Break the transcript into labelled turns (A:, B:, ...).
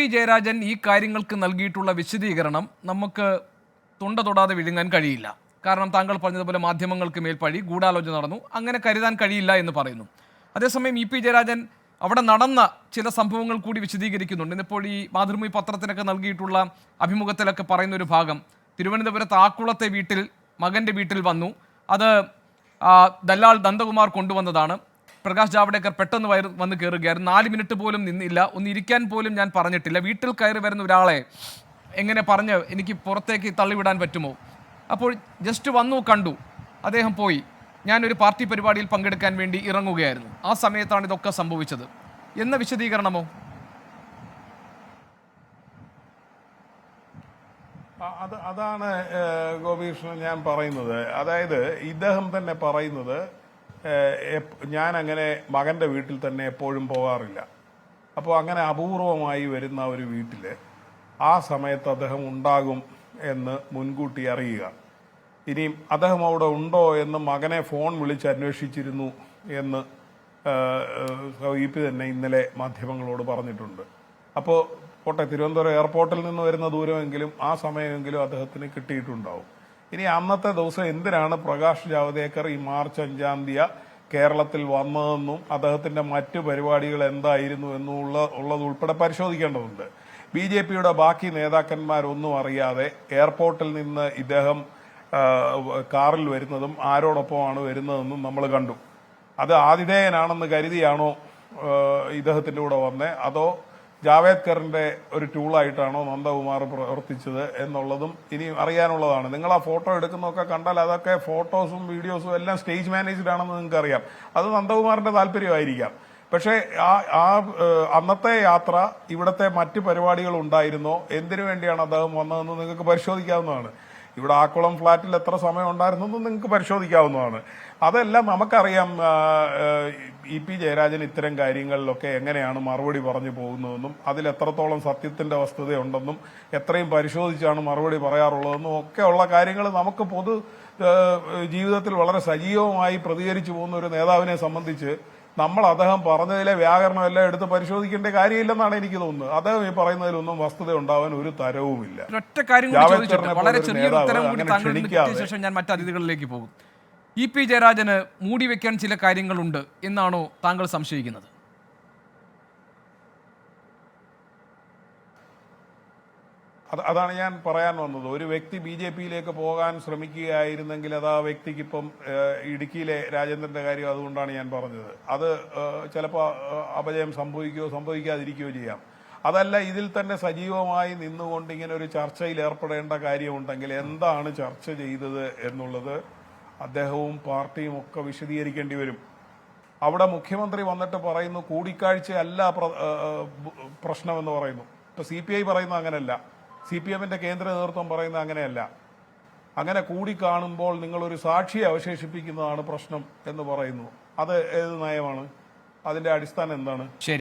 A: P Jayarajan ഈ കാര്യങ്ങൾക്ക് നൽകിയിട്ടുള്ള വിശദീകരണം നമുക്ക് തൊണ്ട തൊടാതെ വിഴുങ്ങാൻ കഴിയില്ല. കാരണം താങ്കൾ പറഞ്ഞതുപോലെ മാധ്യമങ്ങൾക്ക് മേൽ പഴി ഗൂഢാലോചന നടന്നു അങ്ങനെ കരുതാൻ കഴിയില്ല എന്ന് പറയുന്നു. അതേസമയം ഇ പി ജയരാജൻ അവിടെ നടന്ന ചില സംഭവങ്ങൾ കൂടി വിശദീകരിക്കുന്നുണ്ട്. ഇന്നിപ്പോൾ ഈ മാതൃഭൂമി പത്രത്തിനൊക്കെ നൽകിയിട്ടുള്ള അഭിമുഖത്തിലൊക്കെ പറയുന്ന ഒരു ഭാഗം തിരുവനന്തപുരത്ത് ആക്കുളത്തെ വീട്ടിൽ മകന്റെ വീട്ടിൽ വന്നു. അത് ദല്ലാൽ നന്ദകുമാർ കൊണ്ടുവന്നതാണ്. പ്രകാശ് ജാവ്ഡേക്കർ പെട്ടെന്ന് വയർ വന്ന് കയറുകയായിരുന്നു നാല് മിനിറ്റ് പോലും നിന്നില്ല. ഒന്ന് ഇരിക്കാൻ പോലും ഞാൻ പറഞ്ഞിട്ടില്ല. വീട്ടിൽ കയറി വരുന്ന ഒരാളെ എങ്ങനെ പറഞ്ഞ് എനിക്ക് പുറത്തേക്ക് തള്ളിവിടാൻ പറ്റുമോ? അപ്പോൾ ജസ്റ്റ് വന്നു കണ്ടു. അദ്ദേഹം പോയി. ഞാനൊരു പാർട്ടി പരിപാടിയിൽ പങ്കെടുക്കാൻ വേണ്ടി ഇറങ്ങുകയായിരുന്നു. ആ സമയത്താണ് ഇതൊക്കെ സംഭവിച്ചത്. എന്ന വിശദീകരണമോ?
B: അത് അതാണ് ഗോപികൃഷ്ണൻ ഞാൻ പറയുന്നത്. അതായത് ഇദ്ദേഹം തന്നെ പറയുന്നത് ഞാൻ അങ്ങനെ മകന്റെ വീട്ടിൽ തന്നെ എപ്പോഴും പോകാറില്ല അപ്പോൾ അങ്ങനെ അപൂർവമായി വരുന്ന ഒരു വീട്ടിൽ ആ സമയത്ത് അദ്ദേഹം ഉണ്ടാകും എന്ന് മുൻകൂട്ടി അറിയുക. ഇനിയും അദ്ദേഹം അവിടെ ഉണ്ടോ എന്ന് മകനെ ഫോൺ വിളിച്ച് അന്വേഷിച്ചിരുന്നു എന്ന് ഇ പി തന്നെ ഇന്നലെ മാധ്യമങ്ങളോട് പറഞ്ഞിട്ടുണ്ട്. അപ്പോൾ കോട്ടെ തിരുവനന്തപുരം എയർപോർട്ടിൽ നിന്ന് വരുന്ന ദൂരമെങ്കിലും ആ സമയമെങ്കിലും അദ്ദേഹത്തിന് കിട്ടിയിട്ടുണ്ടാവും. ഇനി അന്നത്തെ ദിവസം എന്തിനാണ് പ്രകാശ് ജാവദേക്കർ ഈ മാർച്ച് അഞ്ചാം തീയതി കേരളത്തിൽ വന്നതെന്നും അദ്ദേഹത്തിന്റെ മറ്റു പരിപാടികൾ എന്തായിരുന്നു എന്നുള്ള ഉള്ളത് ഉൾപ്പെടെ പരിശോധിക്കേണ്ടതുണ്ട്. ബി ജെ പിയുടെ ബാക്കി നേതാക്കന്മാരൊന്നും അറിയാതെ എയർപോർട്ടിൽ നിന്ന് ഇദ്ദേഹം കാറിൽ വരുന്നതും ആരോടൊപ്പമാണ് വരുന്നതെന്നും നമ്മൾ കണ്ടു. അത് ആതിഥേയനാണെന്ന് കരുതിയാണോ ഇദ്ദേഹത്തിന്റെ കൂടെ വന്നേ? അതോ ജാവേദ്കറിന്റെ ഒരു ടൂളായിട്ടാണോ നന്ദകുമാർ പ്രവർത്തിച്ചത് എന്നുള്ളതും ഇനി അറിയാനുള്ളതാണ്. നിങ്ങൾ ആ ഫോട്ടോ എടുക്കുന്നതൊക്കെ കണ്ടാൽ അതൊക്കെ ഫോട്ടോസും വീഡിയോസും എല്ലാം സ്റ്റേജ് മാനേജ്ഡ് ആണെന്ന് നിങ്ങൾക്ക് അറിയാം അത് നന്ദകുമാറിന്റെ താല്പര്യമായിരിക്കാം. പക്ഷേ ആ ആ അന്നത്തെ യാത്ര ഇവിടുത്തെ മറ്റ് പരിപാടികൾ ഉണ്ടായിരുന്നോ? എന്തിനു വേണ്ടിയാണ് അദ്ദേഹം വന്നതെന്ന് നിങ്ങൾക്ക് പരിശോധിക്കാവുന്നതാണ്. ഇവിടെ ആക്കുളം ഫ്ലാറ്റിൽ എത്ര സമയം ഉണ്ടായിരുന്നെന്ന് നിങ്ങൾക്ക് പരിശോധിക്കാവുന്നതാണ്. അതെല്ലാം നമുക്കറിയാം ഇ പി ജയരാജൻ ഇത്തരം കാര്യങ്ങളിലൊക്കെ എങ്ങനെയാണ് മറുപടി പറഞ്ഞു പോകുന്നതെന്നും അതിൽ എത്രത്തോളം സത്യത്തിന്റെ വസ്തുതയുണ്ടെന്നും എത്രയും പരിശോധിച്ചാണ് മറുപടി പറയാറുള്ളതെന്നും ഒക്കെ ഉള്ള കാര്യങ്ങൾ നമുക്ക് പൊതു ജീവിതത്തിൽ വളരെ സജീവമായി പ്രതികരിച്ചു പോകുന്ന ഒരു നേതാവിനെ സംബന്ധിച്ച് നമ്മൾ അദ്ദേഹം പറഞ്ഞതിലെ വ്യാകരണം എല്ലാം എടുത്ത് പരിശോധിക്കേണ്ട കാര്യമില്ലെന്നാണ് എനിക്ക് തോന്നുന്നത്. അദ്ദേഹം ഈ പറയുന്നതിലൊന്നും വസ്തുത ഉണ്ടാവാൻ ഒരു തരവുമില്ല.
A: ഒറ്റ കാര്യം വളരെ ചെറിയൊരു ഉത്തരം കൂടി താങ്കൾ ശേഷം ഞാൻ മറ്റു അതിഥികളിലേക്ക് പോകും. ഇ പി ജയരാജന് മൂടി വെക്കാൻ ചില കാര്യങ്ങളുണ്ട് എന്നാണോ താങ്കൾ സംശയിക്കുന്നത്?
B: അത് അതാണ് ഞാൻ പറയാൻ വന്നത്. ഒരു വ്യക്തി ബി ജെ പിയിലേക്ക് പോകാൻ ശ്രമിക്കുകയായിരുന്നെങ്കിൽ അത് ആ വ്യക്തിക്ക് ഇപ്പം ഇടുക്കിയിലെ രാജേന്ദ്രന്റെ കാര്യം അതുകൊണ്ടാണ് ഞാൻ പറഞ്ഞത്. അത് ചിലപ്പോൾ അപജയം സംഭവിക്കുകയോ സംഭവിക്കാതിരിക്കുകയോ ചെയ്യാം. അതല്ല ഇതിൽ തന്നെ സജീവമായി നിന്നുകൊണ്ട് ഇങ്ങനെ ഒരു ചർച്ചയിൽ ഏർപ്പെടേണ്ട കാര്യമുണ്ടെങ്കിൽ എന്താണ് ചർച്ച ചെയ്തത് എന്നുള്ളത് അദ്ദേഹവും പാർട്ടിയും ഒക്കെ വിശദീകരിക്കേണ്ടി വരും. അവിടെ മുഖ്യമന്ത്രി വന്നിട്ട് പറയുന്നു കൂടിക്കാഴ്ചയല്ല പ്രശ്നമെന്ന് പറയുന്നു. ഇപ്പൊ സി പി ഐ പറയുന്നത് അങ്ങനെയല്ല സി പി എമ്മിന്റെ കേന്ദ്ര നേതൃത്വം പറയുന്നത് അങ്ങനെയല്ല. അങ്ങനെ കൂടിക്കാണുമ്പോൾ നിങ്ങളൊരു സാക്ഷിയെ അവശേഷിപ്പിക്കുന്നതാണ് പ്രശ്നം എന്ന് പറയുന്നു. അത് ഏത് നയമാണ്? അതിന്റെ അടിസ്ഥാനം എന്താണ്?
A: ശരി.